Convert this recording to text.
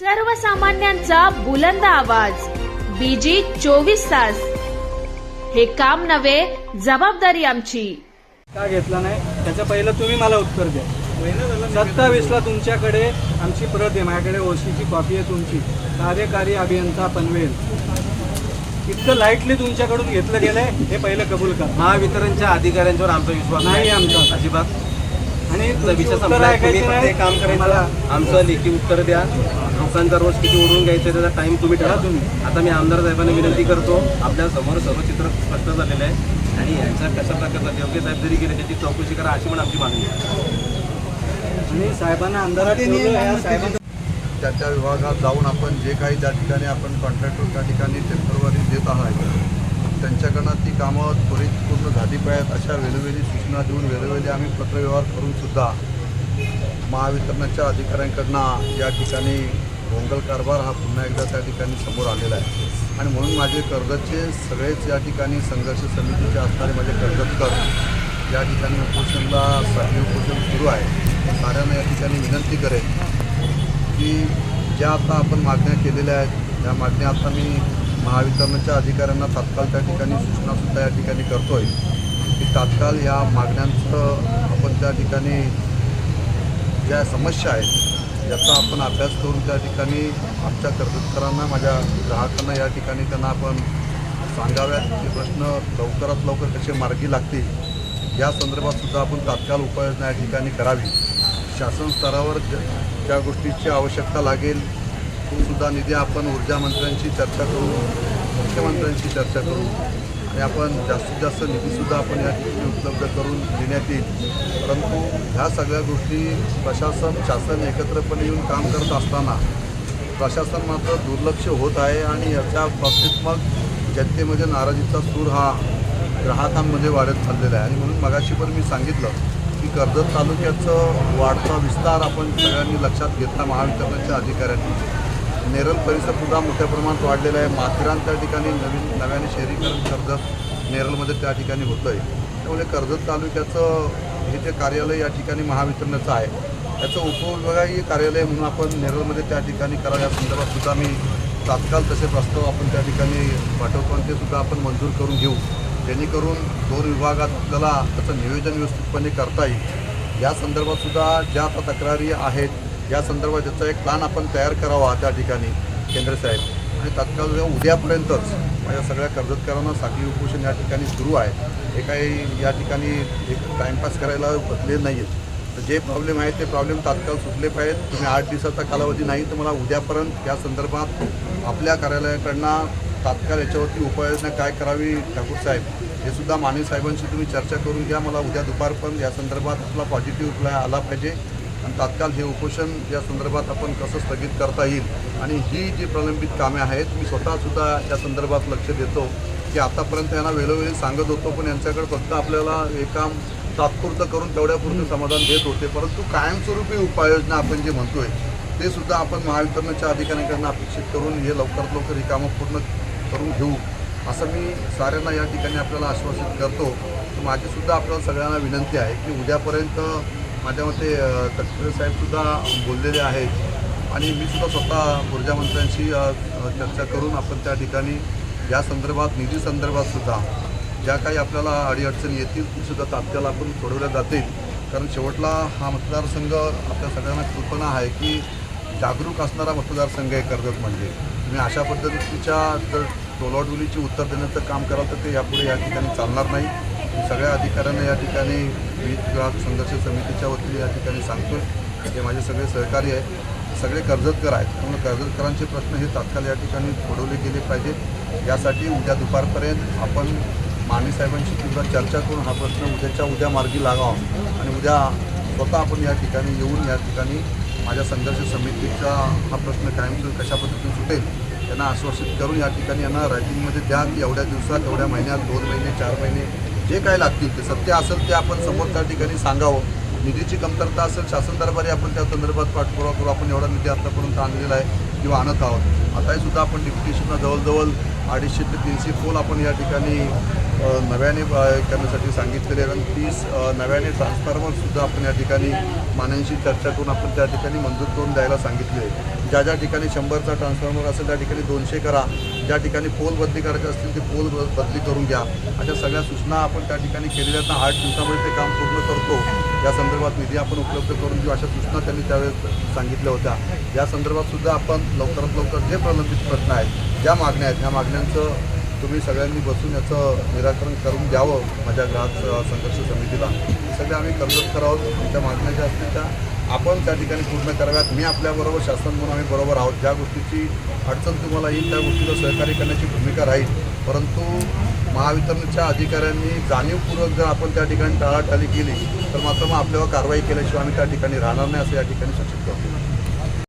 सर्वसामान्यांचा बुलंद आवाज. बीजी चोवीस तास. हे काम नव्हे जबाबदारी आमची. का घेतला नाही? त्याचं पहिलं तुम्ही मला उत्तर द्या. सत्तावीसला तुमच्याकडे आमची प्रत आहे. माझ्याकडे ओशीची कॉपी आहे तुमची. कार्यकारी अभियंता पनवेल. इतकं लाईटली तुमच्याकडून घेतलं गेलंय हे पहिलं कबूल करा. महावितरणच्या अधिकाऱ्यांच्यावर आमचा विश्वास नाही. आमचा. अजिबात. आणि उत्तरं संपला तुम्ही फक्त. एक काम करायचं. मला आमचं लेखी उत्तर द्या. लोकांचा रोज किती ओढून घ्यायचं त्याचा टाइम तुम्ही ठेवा. द्या तुम्ही. आता मी आमदार साहेबांना विनंती करतो. आपल्यासमोर सर्व चित्र स्पष्ट झालेलं आहे. आणि यांचा कशा प्रकारचा योग्य साहेब जरी गेले त्याची चौकशी करा अशी पण आमची मागणी आहे. आणि साहेबांना अंधारात ठेवलं या साहेबांना त्या त्या विभागात जाऊन आपण जे काही ज्या ठिकाणी आपण कॉन्ट्रॅक्टर त्या ठिकाणी टेम्परवारी देत आहात त्यांच्याकडनं ती कामं त्वरित पूर्ण झाली पाहिजेत अशा वेळोवेळी सूचना देऊन वेळोवेळी आम्ही पत्रव्यवहार करूनसुद्धा महावितरणाच्या अधिकाऱ्यांकडनं या ठिकाणी भोंगल कारभार हा पुन्हा एकदा त्या ठिकाणी समोर आलेला आहे. आणि म्हणून माझे कर्जतचे सगळेच या ठिकाणी संघर्ष समितीचे असणारे माझे कर्जतकर या ठिकाणी उपोषणला साठी उपोषण सुरू आहे. साऱ्यांना या ठिकाणी विनंती करेन की ज्या आता आपण मागण्या केलेल्या आहेत त्या मागण्या आता मी महावितरणच्या अधिकाऱ्यांना तात्काळ त्या ठिकाणी सूचनासुद्धा या ठिकाणी करतो आहे की तात्काळ या मागण्यांचं आपण त्या ठिकाणी ज्या समस्या आहेत याचा आपण अभ्यास करून त्या ठिकाणी आमच्या कर्जतकरांना माझ्या ग्राहकांना या ठिकाणी त्यांना आपण सांगाव्यात ते प्रश्न लवकरात लवकर कसे मार्गी लागतील या संदर्भात सुद्धा आपण तात्काळ उपाययोजना या ठिकाणी करावी. शासन स्तरावर ज्या गोष्टीची आवश्यकता लागेल तो सुद्धा निधी आपण ऊर्जा मंत्र्यांशी चर्चा करू मुख्यमंत्र्यांशी चर्चा करू. आणि आपण जास्तीत जास्त निधीसुद्धा आपण या ठिकाणी उपलब्ध करून देण्यात येईल. परंतु ह्या सगळ्या गोष्टी प्रशासन शासन एकत्रपणे येऊन काम करत असताना प्रशासन मात्र दुर्लक्ष होत आहे आणि याच्या बाबतीत मग जनतेमध्ये नाराजीचा सूर हा ग्राहकांमध्ये वाढत चाललेला आहे. आणि म्हणून मगाशी पण मी सांगितलं की कर्जत तालुक्याचं वाढता विस्तार आपण सगळ्यांनी लक्षात घेतला महावितरणाच्या अधिकाऱ्यांनी. नेरल परिसर सुद्धा मोठ्या प्रमाणात वाढलेला आहे. माथेरान त्या ठिकाणी नवीन नव्याने शहरीकरण कर्जत नेरलमध्ये त्या ठिकाणी होतं आहे त्यामुळे कर्जत तालुक्याचं हे जे कार्यालय या ठिकाणी महावितरणाचं आहे त्याचं उपविभागीय कार्यालय म्हणून आपण नेरळमध्ये त्या ठिकाणी करा या संदर्भात सुद्धा मी तात्काळ तसे प्रस्ताव आपण त्या ठिकाणी पाठवतो आणि ते सुद्धा आपण मंजूर करून घेऊ. जेणेकरून दोन विभागात आपल्याला त्याचं नियोजन व्यवस्थितपणे करता येईल. या संदर्भात सुद्धा ज्या आता तक्रारी आहेत या संदर्भात ज्याचा एक प्लॅन आपण तयार करावा त्या ठिकाणी केंद्र साहेब. आणि तात्काळ उद्यापर्यंतच माझ्या सगळ्या कर्जतकरांना साखळी उपोषण या ठिकाणी सुरू आहे. हे काही या ठिकाणी एक टाईमपास करायला बसले नाही आहेत तर जे प्रॉब्लेम आहेत ते प्रॉब्लेम तात्काळ सुटले पाहिजेत. तुम्ही आठ दिवसाचा कालावधी नाही तर मला उद्यापर्यंत या संदर्भात आपल्या कार्यालयाकडनं तात्काळ याच्यावरती उपाययोजना काय करावी ठाकूर साहेब हे सुद्धा माने साहेबांशी तुम्ही चर्चा करून घ्या. मला उद्या दुपारपर्यंत या संदर्भात आपला पॉझिटिव्ह रिप्लाय आला पाहिजे. आणि तात्काळ हे उपोषण या संदर्भात आपण कसं स्थगित करता येईल आणि ही जी प्रलंबित कामे आहेत मी स्वतःसुद्धा या संदर्भात लक्ष देतो की आतापर्यंत यांना वेळोवेळी सांगत होतो पण यांच्याकडे फक्त आपल्याला हे काम तात्पुरतं करून तेवढ्यापुरतं समाधान देत होते. परंतु कायमस्वरूपी उपाययोजना आपण जे म्हणतोय ते सुद्धा आपण महावितरणाच्या अधिकाऱ्यांकडून अपेक्षित करून हे लवकरात लवकर ही कामं पूर्ण करून घेऊ. असं मी साऱ्यांना या ठिकाणी आपल्याला आश्वासित करतो. माझीसुद्धा आपल्याला सगळ्यांना विनंती आहे की उद्यापर्यंत माझ्या मते अ, तटकरे साहेबसुद्धा बोललेले आहेत. आणि मी सुद्धा स्वतः ऊर्जामंत्र्यांशी चर्चा करून आपण त्या ठिकाणी या संदर्भात निधी संदर्भात सुद्धा ज्या काही आपल्याला अडीअडचणी येतील सुद्धा तात्काळ आपण सोडवल्या जातील. कारण शेवटला हा मतदारसंघ आपल्या सगळ्यांना कल्पना आहे की जागरूक असणारा मतदारसंघ आहे कर्जत म्हणजे. तुम्ही अशा पद्धतीच्या जर टोलाटोलीची उत्तर देण्याचं काम कराल तर ते यापुढे या ठिकाणी चालणार नाही. सगळ्या अधिकाऱ्यांना या ठिकाणी वीज ग्राहक संघर्ष समितीच्या वतीने या ठिकाणी सांगतोय. हे माझे सगळे सहकारी आहेत. सगळे कर्जतकर आहेत. त्यामुळे कर्जतकरांचे प्रश्न हे तात्काळ या ठिकाणी सोडवले गेले पाहिजेत यासाठी उद्या दुपारपर्यंत आपण माने साहेबांशी सुद्धा चर्चा करून हा प्रश्न उद्याच्या उद्या मार्गी लागावा आणि उद्या स्वतः आपण या ठिकाणी येऊन या ठिकाणी माझ्या संघर्ष समितीचा हा प्रश्न कायमस्वरूपी कशा पद्धतीने सुटेल त्यांना आश्वासित करून या ठिकाणी यांना रायटिंगमध्ये द्या की एवढ्या दिवसात एवढ्या महिन्यात दोन महिने चार महिने जे काय लागतील ते सत्य असेल ते आपण समोर त्या ठिकाणी सांगावं. निधीची कमतरता असेल शासन दरबारी आपण त्या संदर्भात पाठपुरावा करू. आपण एवढा निधी आतापर्यंत आणलेला आहे किंवा आणत आहोत. आताही सुद्धा आपण डिप्युटेशनला जवळजवळ अडीचशे ते तीनशे पोल आपण या ठिकाणी नव्याने करण्यासाठी सांगितलेले आहे. आणि तीस नव्याने ट्रान्सफॉर्मरसुद्धा आपण या ठिकाणी मान्यांशी चर्चा करून आपण त्या ठिकाणी मंजूर करून द्यायला सांगितले आहे. ज्या ज्या ठिकाणी शंभरचा ट्रान्सफॉर्मर असेल त्या ठिकाणी दोनशे करा. ज्या ठिकाणी पोल बदली करायचे असतील ते पोल बदली करून घ्या. अशा सगळ्या सूचना आपण त्या ठिकाणी केलेल्या आहेत. आठ दिवसामध्ये ते काम पूर्ण करतो. या संदर्भात निधी आपण उपलब्ध करून देऊ. अशा सूचना त्यांनी त्यावेळेस सांगितल्या होत्या. या संदर्भात सुद्धा आपण लवकरात लवकर जे प्रलंबित प्रश्न आहेत ज्या मागण्या आहेत या मागण्यांचं तुम्ही सगळ्यांनी बसून याचं निराकरण करून द्यावं माझ्या ग्राहक संघर्ष समितीला. हे सगळे आम्ही कर्जत करावं आमच्या मागण्या ज्या असतील त्या आपण त्या ठिकाणी पूर्ण कराव्यात. मी आपल्याबरोबर शासन म्हणून आम्ही बरोबर आहोत. ज्या गोष्टीची अडचण तुम्हाला येईल त्या गोष्टीला सहकार्य करण्याची भूमिका राहील. परंतु महावितरणच्या अधिकाऱ्यांनी जाणीवपूर्वक जर आपण त्या ठिकाणी टाळाटाळी केली तर मात्र मग आपल्यावर कारवाई केल्याशिवाय आम्ही त्या ठिकाणी राहणार नाही असं या ठिकाणी सूचित करतो.